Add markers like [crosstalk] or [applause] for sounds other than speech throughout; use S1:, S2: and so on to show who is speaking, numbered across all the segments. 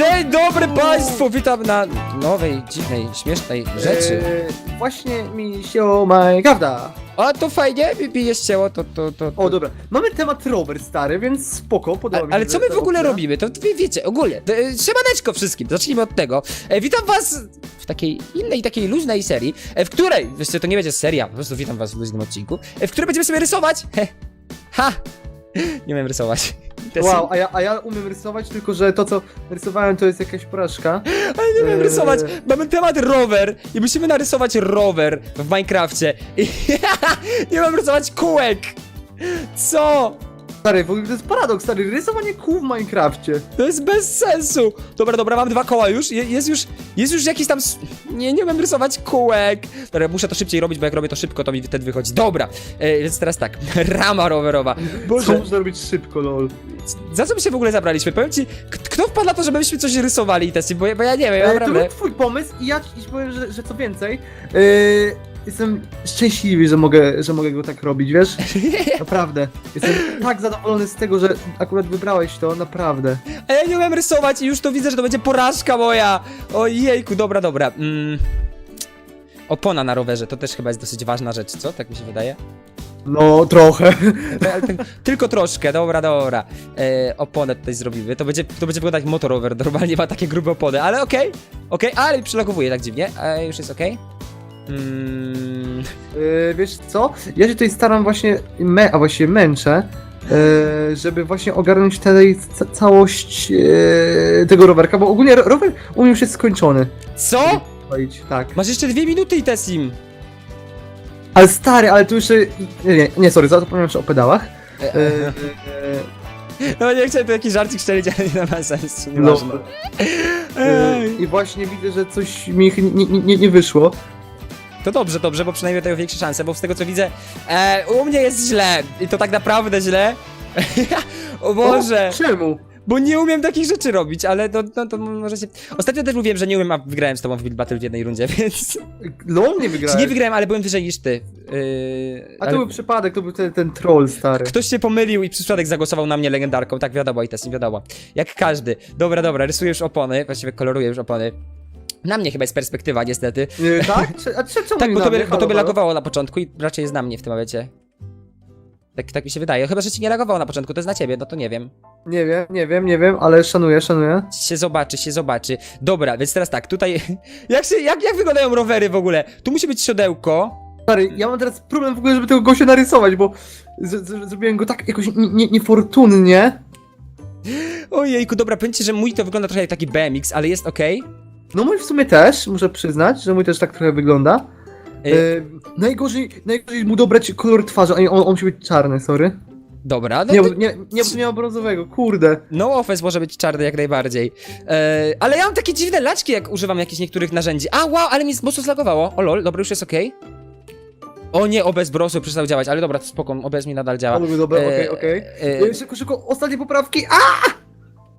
S1: Dzień dobry państwu, witam na nowej, dziwnej, śmiesznej rzeczy.
S2: Eee, właśnie mi się Minecrafta.
S1: O, to fajnie, bijesz ciało, to, to, to... to.
S2: O, dobra. Mamy temat rower stary, więc spoko,
S1: A,
S2: podoba mi się.
S1: ale co my
S2: ta
S1: w ogóle
S2: opcja.
S1: robimy? To wy wiecie, ogólnie. To, e, Siemaneczko wszystkim, zacznijmy od tego. E, witam was w takiej innej, takiej luźnej serii, e, w której, wiecie, to nie będzie seria, po prostu witam was w luźnym odcinku, e, w której będziemy sobie rysować. He. [laughs] Ha! Nie umiem rysować.
S2: Wow, a ja, a ja umiem rysować, tylko że to co rysowałem to jest jakaś porażka.
S1: Ale nie wiem
S2: Eee.
S1: rysować. Mamy temat rower i musimy narysować rower w Minecrafcie. I [laughs] nie mam rysować kółek. Co?
S2: Stary, w ogóle to jest paradoks, stary, rysowanie kół w Minecrafcie.
S1: To jest bez sensu. Dobra, dobra, mam dwa koła już. Je, jest już. Jest już jakiś tam. s- Nie, nie umiem rysować kółek. Dobra, muszę to szybciej robić, bo jak robię to szybko, to mi wtedy wychodzi. Dobra, e, więc teraz tak. [laughs] Rama rowerowa.
S2: Co
S1: Boże,
S2: można robić szybko, lol.
S1: za co my się w ogóle zabraliśmy? Powiem ci, k- kto wpadł na to, żebyśmy coś rysowali i testy, bo, ja- bo ja nie wiem, ja
S2: E, to
S1: naprawdę.
S2: był twój pomysł i ja ci powiem, że, że co więcej, e, jestem szczęśliwy, że mogę, że mogę go tak robić, wiesz? [laughs] Naprawdę. Jestem tak zadowolony z tego, że akurat wybrałeś to, naprawdę.
S1: A ja nie umiem rysować i już to widzę, że to będzie porażka moja. Ojejku, dobra, dobra. Mm. Opona na rowerze, to też chyba jest dosyć ważna rzecz, co? Tak mi się wydaje.
S2: No, trochę.
S1: Ale ten- Tylko troszkę, dobra, dobra. E, oponę tutaj zrobimy. To będzie, to będzie wyglądać jak motorower, normalnie ma takie grube opony, ale okej. Okej, ale przylogowuje tak dziwnie. E, już jest okej. Mm,
S2: Yy, wiesz co? Ja się tutaj staram właśnie, me, a właściwie męczę, yy, żeby właśnie ogarnąć tutaj ca całość yy, tego rowerka, bo ogólnie ro rower u mnie już jest skończony.
S1: co?
S2: Tak.
S1: Masz jeszcze dwie minuty i Tessim.
S2: Ale stary, ale tu jeszcze... Nie, nie, nie sorry, zapomniałem jeszcze o pedałach.
S1: No nie chciałem tu jakiś żarcik strzelić, ale nie ma sensu,
S2: no. I właśnie widzę, że coś mi nie, nie, nie wyszło.
S1: To dobrze, dobrze, bo przynajmniej dają większe szanse, bo z tego co widzę, e, u mnie jest źle i to tak naprawdę źle. [laughs] o Boże,
S2: czemu?
S1: bo nie umiem takich rzeczy robić, ale to, no, to może się... Ostatnio też mówiłem, że nie umiem, a wygrałem z tobą w Build Battle w jednej rundzie, [laughs] więc...
S2: LOL nie
S1: Czy
S2: wygrałeś.
S1: nie wygrałem, ale byłem wyżej niż ty. Yy,
S2: A
S1: ale
S2: to był przypadek, to był ten, ten troll stary.
S1: Ktoś się pomylił i przy przypadek zagłosował na mnie legendarką, tak wiadomo i też nie wiadomo. Jak każdy. Dobra, dobra, rysuję już opony, właściwie koloruję już opony. Na mnie chyba jest perspektywa, niestety.
S2: Yy, tak? A cze- czemu [laughs]
S1: Tak, bo
S2: na
S1: to, by,
S2: mnie?
S1: bo
S2: Halo,
S1: lagowało na początku i raczej jest na mnie w tym momencie. Tak, tak mi się wydaje. Chyba, że ci nie lagowało na początku, to jest na ciebie, no to nie wiem.
S2: Nie wiem, nie wiem, nie wiem, ale szanuję, szanuję.
S1: Się zobaczy, się zobaczy. Dobra, więc teraz tak, tutaj... [laughs] jak, się, jak, jak wyglądają rowery w ogóle? Tu musi być siodełko.
S2: Stary, ja mam teraz problem w ogóle, żeby tego gościa narysować, bo z- z- zrobiłem go tak jakoś nie- nie- niefortunnie. [gasps]
S1: Ojejku, dobra, powiem ci, że mój to wygląda trochę jak taki BMX, ale jest okej.
S2: No mój w sumie też, muszę przyznać, że mój też tak trochę wygląda. E, najgorzej, najgorzej mu dobrać kolor twarzy, a nie, on, on musi być czarny, sorry.
S1: Dobra, no
S2: Nie,
S1: to-
S2: nie, nie, nie ma brązowego, kurde.
S1: No offense może być czarny jak najbardziej. E, ale ja mam takie dziwne laczki, jak używam jakichś niektórych narzędzi. A, wow, ale mi mocno zlagowało. O lol, dobra, już jest okej. O nie, OBS brosu przestał działać, ale dobra, to spoko, OBS mi nadal działa.
S2: Był dobra,
S1: E,
S2: okej, okej.
S1: e,
S2: E, Szybko, szybko, ostatnie poprawki, a!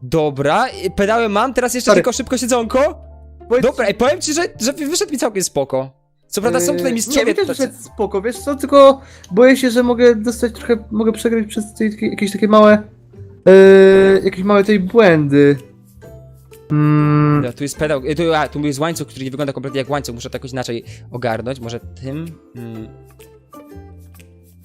S1: Dobra, pedały mam, teraz jeszcze
S2: Stary.
S1: tylko szybko siedzonko.
S2: Powiedz-
S1: Dobra, i powiem ci, że, że wyszedł mi całkiem spoko. Co prawda są tutaj
S2: E,
S1: mistrzowie...
S2: Nie, też wyszedł spoko, wiesz co, tylko boję się, że mogę dostać trochę, mogę przegrać przez te, jakieś takie małe, e, jakieś małe tej błędy. Mm,
S1: tu jest pedał, e, tu, a, tu jest łańcuch, który nie wygląda kompletnie jak łańcuch, muszę to jakoś inaczej ogarnąć, może tym... Mm.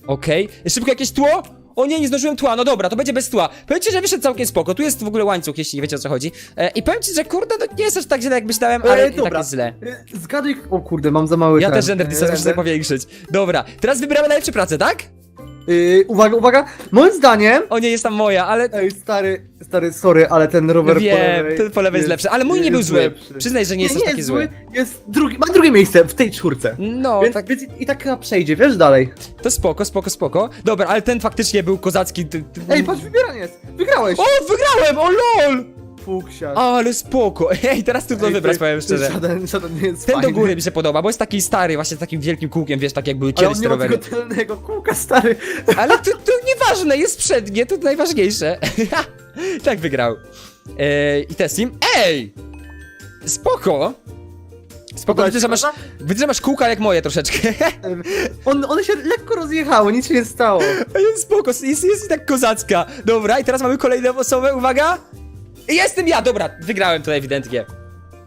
S1: Okej, szybko jakieś tło? O nie, nie zdążyłem tła, no dobra, to będzie bez tła. Powiem ci, że wyszedł całkiem spoko, tu jest w ogóle łańcuch, jeśli wiecie o co chodzi. E, I powiem ci, że kurde, no nie jest aż tak źle jak myślałem, ale
S2: E,
S1: tak jest źle.
S2: e, zgaduj, o kurde, mam za mały
S1: Ja
S2: ten,
S1: też render
S2: e,
S1: distance muszę sobie
S2: render.
S1: powiększyć. Dobra, teraz wybieramy najlepsze prace, tak?
S2: E, uwaga, uwaga, moim zdaniem,
S1: O nie, jest tam moja, ale...
S2: ej, stary, stary, sorry, ale ten rower po
S1: Wiem,
S2: lewej
S1: ten po lewej jest lepszy, ale mój nie był zły.
S2: lepszy.
S1: Przyznaj, że nie jest aż taki
S2: jest
S1: zły.
S2: jest drugi, ma drugie miejsce w tej czwórce.
S1: No,
S2: więc,
S1: tak,
S2: więc i, i tak chyba przejdzie, wiesz, dalej.
S1: to spoko, spoko, spoko. Dobra, ale ten faktycznie był kozacki. ty- ty-
S2: Ej, patrz, wybieranie jest, wygrałeś!
S1: O, wygrałem, o lol!
S2: Fuksiarz.
S1: Ale spoko. [laughs] Ej, teraz trudno
S2: Ej,
S1: wybrać, powiem szczerze.
S2: Żaden, żaden nie jest
S1: Ten do
S2: fajny.
S1: góry mi się podoba, bo jest taki stary, właśnie z takim wielkim kółkiem, wiesz, tak jak były
S2: Ale
S1: kiedyś
S2: on nie ma
S1: rowery.
S2: tego tylnego kółka, stary. [laughs]
S1: Ale to, to nieważne, jest przednie, to najważniejsze. [laughs] tak wygrał. Ej, I Tessim. Ej! Spoko! Spoko, widzę, że masz, widzę, że masz kółka jak moje troszeczkę.
S2: On, one się lekko rozjechały, nic się nie stało.
S1: Jest spoko, jest, jest i tak kozacka. Dobra, i teraz mamy kolejną osobę, uwaga! Jestem ja, dobra, wygrałem to ewidentnie.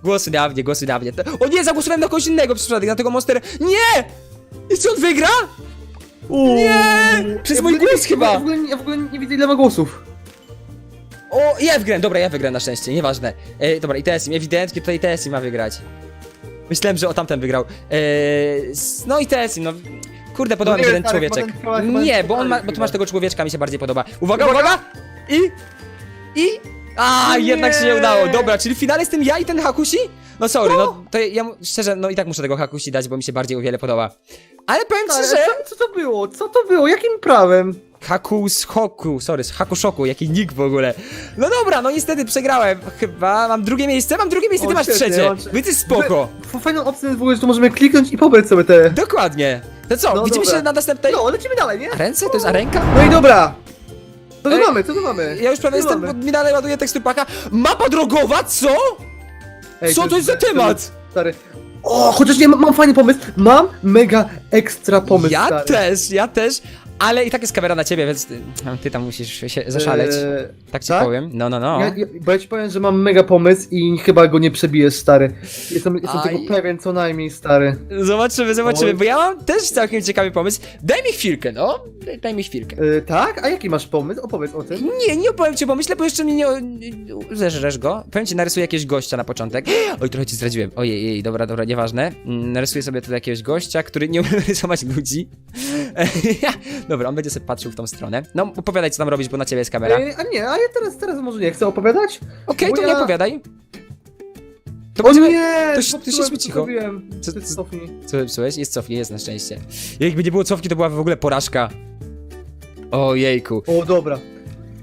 S1: Głosy na mnie, głosy na mnie. O nie, zagłosowałem na kogoś innego przez przypadek, na tego Monster. Nie! I czy on wygra? Nie! Przez
S2: Ja
S1: mój
S2: ogóle
S1: głos chyba.
S2: Ja w, ogóle, nie- ja w ogóle nie widzę ile ma głosów.
S1: O, ja wygrałem, dobra, ja wygrałem na szczęście, nieważne. E, dobra, i Tessim, ewidentnie tutaj Tessim ma wygrać. Myślałem, że o tamten wygrał. E, no i Tessim, no. Kurde, podoba
S2: No
S1: mi się ten człowieczek.
S2: ten
S1: Nie, bo on ma, bo
S2: chyba.
S1: masz tego człowieczka, mi się bardziej podoba. Uwaga, uwaga! I... I... A,
S2: Nie.
S1: jednak się nie udało. Dobra, czyli w finale jestem ja i ten Hakushi? No sorry, no to ja mu- szczerze, no i tak muszę tego Hakushi dać, bo mi się bardziej o wiele podoba. Ale powiem ci, że...
S2: co, co to było? Co to było? Jakim prawem?
S1: Hakus Hoku, sorry, Hakushoku, jaki nick w ogóle. No dobra, no niestety przegrałem. Chyba mam drugie miejsce, mam drugie miejsce,
S2: O,
S1: ty masz
S2: świetnie,
S1: trzecie.
S2: mam trze-
S1: Więc jest spoko.
S2: F- Fajną opcją jest w ogóle, że tu możemy kliknąć i pobrać sobie te...
S1: Dokładnie. To co,
S2: No
S1: widzimy
S2: dobra.
S1: się na następnej...
S2: No, lecimy dalej, nie?
S1: Ręce? To jest arenka?
S2: No i dobra! Co tu
S1: Ej,
S2: mamy? Co tu mamy?
S1: Ja już prawie
S2: Co tu
S1: jestem,
S2: mamy?
S1: bo mi dalej ładuje paka. Mapa drogowa, co?
S2: Ej,
S1: co to jest za temat?
S2: Stary. O, chociaż nie, mam, mam fajny pomysł. Mam mega ekstra pomysł,
S1: ja
S2: stary.
S1: też, ja też. Ale i tak jest kamera na ciebie, więc ty, ty tam musisz się zaszaleć.
S2: Eee,
S1: tak ci
S2: tak?
S1: powiem. No, no, no.
S2: Ja, ja, bo ja ci powiem, że mam mega pomysł i chyba go nie przebijesz, stary. Jestem, jestem
S1: Aj.
S2: tego pewien co najmniej, stary.
S1: Zobaczymy, zobaczymy,
S2: Oj.
S1: bo ja mam też całkiem ciekawy pomysł. Daj mi chwilkę, no. Daj- mi chwilkę.
S2: E, tak? A jaki masz pomysł? Opowiedz o tym.
S1: Nie, nie opowiem ci, bo myślę, bo jeszcze mnie nie... Zeżresz go. Powiem ci, narysuję jakiegoś gościa na początek. [gasps] Oj, trochę ci zdradziłem. Ojej, jej, dobra, dobra, nieważne. Mm, Narysuję sobie tutaj jakiegoś gościa, który nie umie [laughs] rysować ludzi. [laughs] dobra, on będzie sobie patrzył w tą stronę. No, opowiadaj, co tam robisz, bo na ciebie jest kamera. Okej,
S2: a nie, a ja teraz, teraz może nie chcę opowiadać? bo
S1: to
S2: ja-
S1: nie opowiadaj. To
S2: O
S1: będziemy...
S2: nie!
S1: to się- to się
S2: co
S1: cicho.
S2: zrobiłem.
S1: Co-
S2: Ty
S1: co-
S2: cofnij.
S1: Co zepsułeś? Jest cofki, jest na szczęście. Jakby nie było cofki, to była w ogóle porażka. Ojejku.
S2: O, dobra.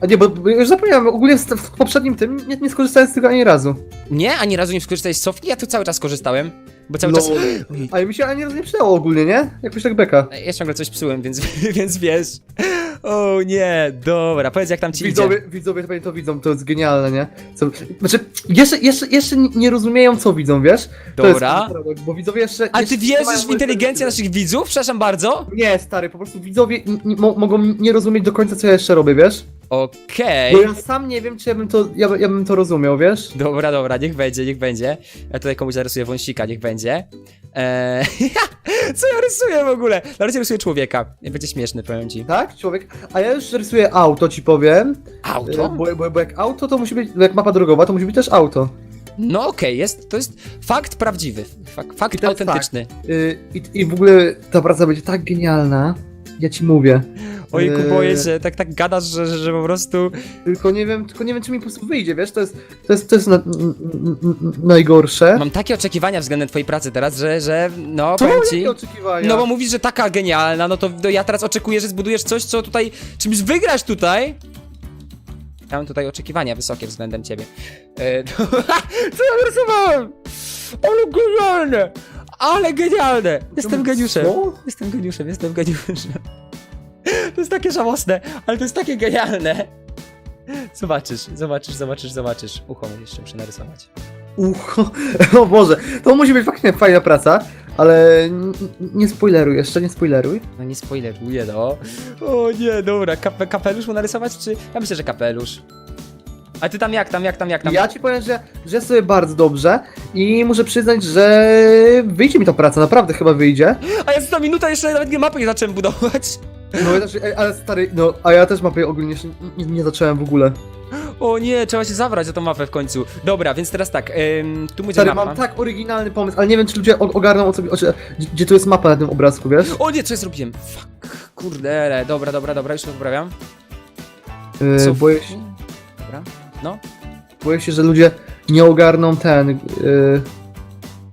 S2: A nie, bo, bo już zapomniałem, ogólnie w, w poprzednim tym nie, nie skorzystałem z tego ani razu.
S1: Nie, ani razu nie skorzystałeś z cofki, ja tu cały czas korzystałem. Bo cały
S2: No.
S1: czas...
S2: Ale mi się ani razu nie przydało ogólnie, nie? Jakoś tak beka.
S1: Ja ciągle coś psułem, więc, [laughs] więc wiesz. O nie, dobra, powiedz jak tam ci
S2: Widzowie,
S1: idzie.
S2: widzowie pewnie to widzą, to jest genialne, nie? Co, znaczy, jeszcze, jeszcze, jeszcze nie rozumieją, co widzą, wiesz?
S1: Dobra.
S2: jest bo widzowie jeszcze...
S1: Ale ty
S2: jeszcze
S1: wierzysz w inteligencję naszych widzów? Przepraszam bardzo.
S2: Nie, stary, po prostu widzowie mo mogą nie rozumieć do końca, co ja jeszcze robię, wiesz?
S1: Okej.
S2: Bo ja sam nie wiem, czy ja bym to, ja, by- ja bym to rozumiał, wiesz?
S1: Dobra, dobra, niech będzie, niech będzie. Ja tutaj komuś narysuję wąsika, niech będzie. Eee, [laughs] co ja rysuję w ogóle? Na razie rysuję człowieka. Będzie śmieszny, powiem ci.
S2: Tak, człowiek? A ja już rysuję auto, ci powiem.
S1: Auto?
S2: E, Bo, bo, bo jak auto, to musi być, jak mapa drogowa, to musi być też auto.
S1: No okej, jest, to jest fakt prawdziwy.
S2: I
S1: fakt
S2: tak.
S1: autentyczny.
S2: Y, I, I w ogóle ta praca będzie tak genialna, ja ci mówię.
S1: Ojku,
S2: Eee.
S1: boję się, tak, tak gadasz, że, że, że po prostu...
S2: Tylko nie wiem, tylko nie wiem, czy mi po prostu wyjdzie, wiesz? To jest, to jest, to jest na, n, n, n, najgorsze.
S1: Mam takie oczekiwania względem twojej pracy teraz, że, że no,
S2: Co
S1: powiem
S2: mam
S1: ci...
S2: jakie oczekiwania?
S1: No bo mówisz, że taka genialna, no to, to ja teraz oczekuję, że zbudujesz coś, co tutaj czymś wygrasz tutaj. Ja mam tutaj oczekiwania wysokie względem ciebie. E, to, [laughs] co ja narysowałem? Ale genialne! Ale genialne! Jestem geniuszem.
S2: Co?
S1: Jestem geniuszem, jestem geniuszem. To jest takie żałosne, ale to jest takie genialne. Zobaczysz, zobaczysz, zobaczysz, zobaczysz. Ucho jeszcze muszę narysować.
S2: Ucho. [laughs] O Boże, to musi być faktycznie fajna praca, ale n- n- nie spoileruj jeszcze, nie spoileruj.
S1: No nie spoileruję, no. O nie, dobra, Kape, kapelusz mu narysować, czy... Ja myślę, że kapelusz. A ty tam jak, tam jak, tam jak, tam?
S2: Ja ci powiem, że, że sobie bardzo dobrze i muszę przyznać, że wyjdzie mi ta praca, naprawdę chyba wyjdzie.
S1: A ja za minuta jeszcze nawet nie mapy nie zacząłem budować.
S2: No ja też, ej, ale stary, no, a ja też mapy ogólnie jeszcze nie, nie zacząłem w ogóle.
S1: O nie, trzeba się zabrać za tą mapę w końcu. Dobra, więc teraz tak, ym, tu będzie
S2: Stary,
S1: mapa.
S2: mam tak oryginalny pomysł, ale nie wiem, czy ludzie o- ogarną o co, o, czy- gdzie, gdzie tu jest mapa na tym obrazku, wiesz?
S1: O nie, co ja zrobiłem? Fuck, kurde, dobra, dobra, dobra, już to poprawiam.
S2: Yy,
S1: Co?
S2: boję, się,
S1: Dobra, no.
S2: boję się, że ludzie nie ogarną ten, yy,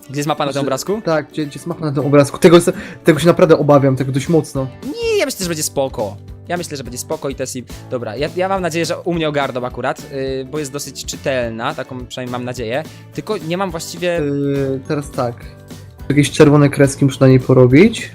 S1: Gdzie jest mapa na tym
S2: Że-
S1: obrazku?
S2: tak, gdzie, gdzie jest mapa na tym obrazku. Tego, jest- tego się naprawdę obawiam, tego dość mocno.
S1: Nie, ja myślę, że będzie spoko. Ja myślę, że będzie spoko i Tessie. Dobra, ja, ja mam nadzieję, że u mnie ogarną akurat, yy, bo jest dosyć czytelna, taką przynajmniej mam nadzieję. Tylko nie mam właściwie.
S2: Yy, teraz tak, jakieś czerwone kreski muszę na niej porobić.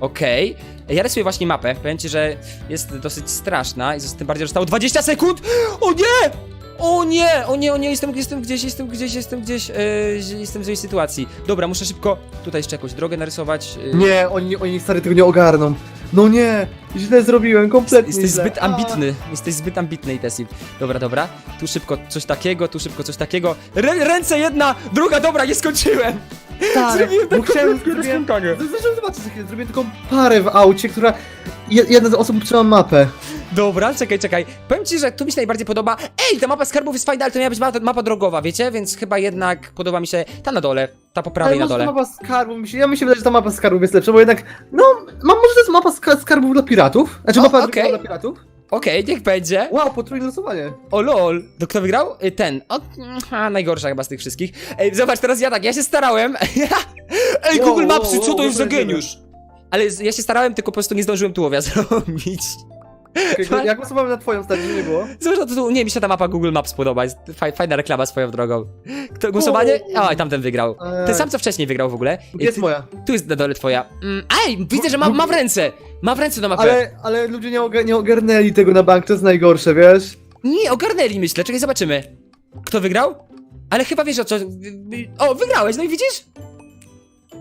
S1: Okej. Ja rysuję właśnie mapę. Powiem ci, że jest dosyć straszna i tym bardziej, że zostało 20 sekund! [gasps] O nie! O nie! O nie, o nie, jestem, jestem gdzieś, jestem gdzieś, jestem gdzieś, yy, jestem w złej sytuacji. Dobra, muszę szybko tutaj jeszcze jakąś drogę narysować. Yy.
S2: Nie, oni, oni stary tego nie ogarną. No nie, źle zrobiłem, kompletnie
S1: Jesteś
S2: źle.
S1: zbyt ambitny, jesteś zbyt ambitny i. Dobra, dobra, tu szybko coś takiego, tu szybko coś takiego. Rę ręce jedna, druga, dobra, nie skończyłem.
S2: Tak,
S1: Zrobiłem
S2: bo
S1: taką
S2: chciałem,
S1: wielkie
S2: zrobiłem, zresztą za chwilę, zrobiłem taką parę w aucie, która, je- jedna z osób trzyma mapę.
S1: Dobra, czekaj, czekaj. Powiem ci, że tu mi się najbardziej podoba. Ej, ta mapa skarbów jest fajna, ale to miała być mapa, mapa drogowa, wiecie? Więc chyba jednak podoba mi się ta na dole, ta po prawej
S2: Ale
S1: na
S2: może
S1: dole.
S2: ta mapa skarbów, mi się, ja mi się wydaje, że ta mapa skarbów jest lepsza, bo jednak, no, mam, może to jest mapa ska skarbów dla piratów? Znaczy
S1: O,
S2: mapa
S1: okej.
S2: dla piratów?
S1: Okej, niech będzie.
S2: Wow, potrójne losowanie.
S1: O lol, to kto wygrał? Y, Ten. O, mm, a, najgorsza chyba z tych wszystkich. Ej, zobacz, teraz ja tak, ja się starałem. [laughs] Ej,
S2: Wow,
S1: Google
S2: wow,
S1: Mapsy, co
S2: wow,
S1: to jest za geniusz? Ale z- ja się starałem, tylko po prostu nie zdążyłem tułowia zrobić.
S2: Okay, jak głosowałem na twoją stację, nie było?
S1: To tu, nie, mi się ta mapa Google Maps podoba, jest faj, fajna reklama swoją drogą. Kto, głosowanie?
S2: O.
S1: O, tamten wygrał. Ten sam, co wcześniej wygrał w ogóle.
S2: Gdzie jest moja?
S1: Tu jest na dole twoja. Mm, ej, widzę, że ma, ma w ręce. Ma w ręce do mapę.
S2: Ale, ale ludzie nie, oga nie ogarnęli tego na bank, to jest najgorsze, wiesz?
S1: Nie, ogarnęli myślę, czekaj, zobaczymy. Kto wygrał? Ale chyba wiesz o co... O, wygrałeś, no i widzisz?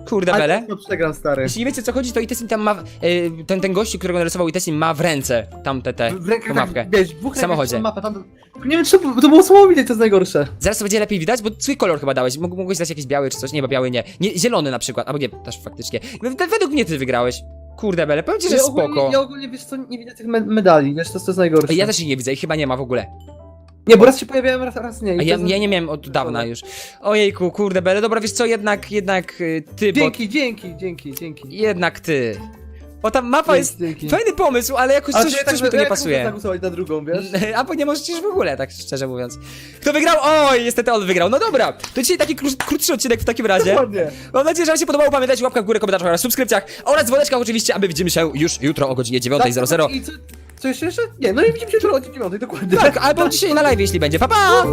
S1: Kurde bele.
S2: Ale to przegram, stary.
S1: Jeśli nie wiecie co chodzi, to Itesim tam ma... e, ten, ten gościu, którego narysował Itesim ma w ręce tam te,
S2: W rękach,
S1: mapkę.
S2: tak, wiesz, w dwóch
S1: W samochodzie.
S2: rękach mapę, tam, nie wiem, czy to, to było słowo widać, to jest najgorsze.
S1: Zaraz to będzie lepiej widać, bo swój kolor chyba dałeś. Mógł- Mogłeś dać jakiś biały czy coś. Nie, bo biały nie. nie zielony na przykład, albo nie, też faktycznie. W- Według mnie ty wygrałeś. Kurde bele, powiem ci, że
S2: ja
S1: spoko.
S2: ogólnie, ja ogólnie, wiesz co, nie widzę tych me medali, wiesz, to, to jest najgorsze.
S1: Ja też ich nie widzę i chyba nie ma w ogóle.
S2: Nie, bo raz się pojawiałem, raz, raz nie.
S1: A ja, ja nie miałem od dawna już. Ojejku, kurde bele, dobra, wiesz co, jednak, jednak y, ty, bo...
S2: Dzięki, dzięki, dzięki, dzięki.
S1: Jednak ty. Bo ta mapa jest...
S2: dzięki.
S1: Fajny pomysł, ale jakoś coś, coś mi tu nie
S2: tak
S1: pasuje.
S2: zagłosować na drugą, wiesz? [laughs]
S1: Albo nie możesz już w ogóle, tak szczerze mówiąc. Kto wygrał? Oj, niestety on wygrał. No dobra, to dzisiaj taki kró- krótszy odcinek w takim razie.
S2: Dokładnie.
S1: Mam nadzieję, że wam się podobało. Pamiętajcie, łapka w górę, komentarzach oraz subskrypcjach oraz dzwoneczkach oczywiście, aby widzimy się już jutro o godzinie 9.00.
S2: Tak, I co, co jeszcze, jeszcze? Nie, no i widzimy się jutro o 9, dokładnie.
S1: Tak, albo dzisiaj na live, jeśli będzie. Pa, pa!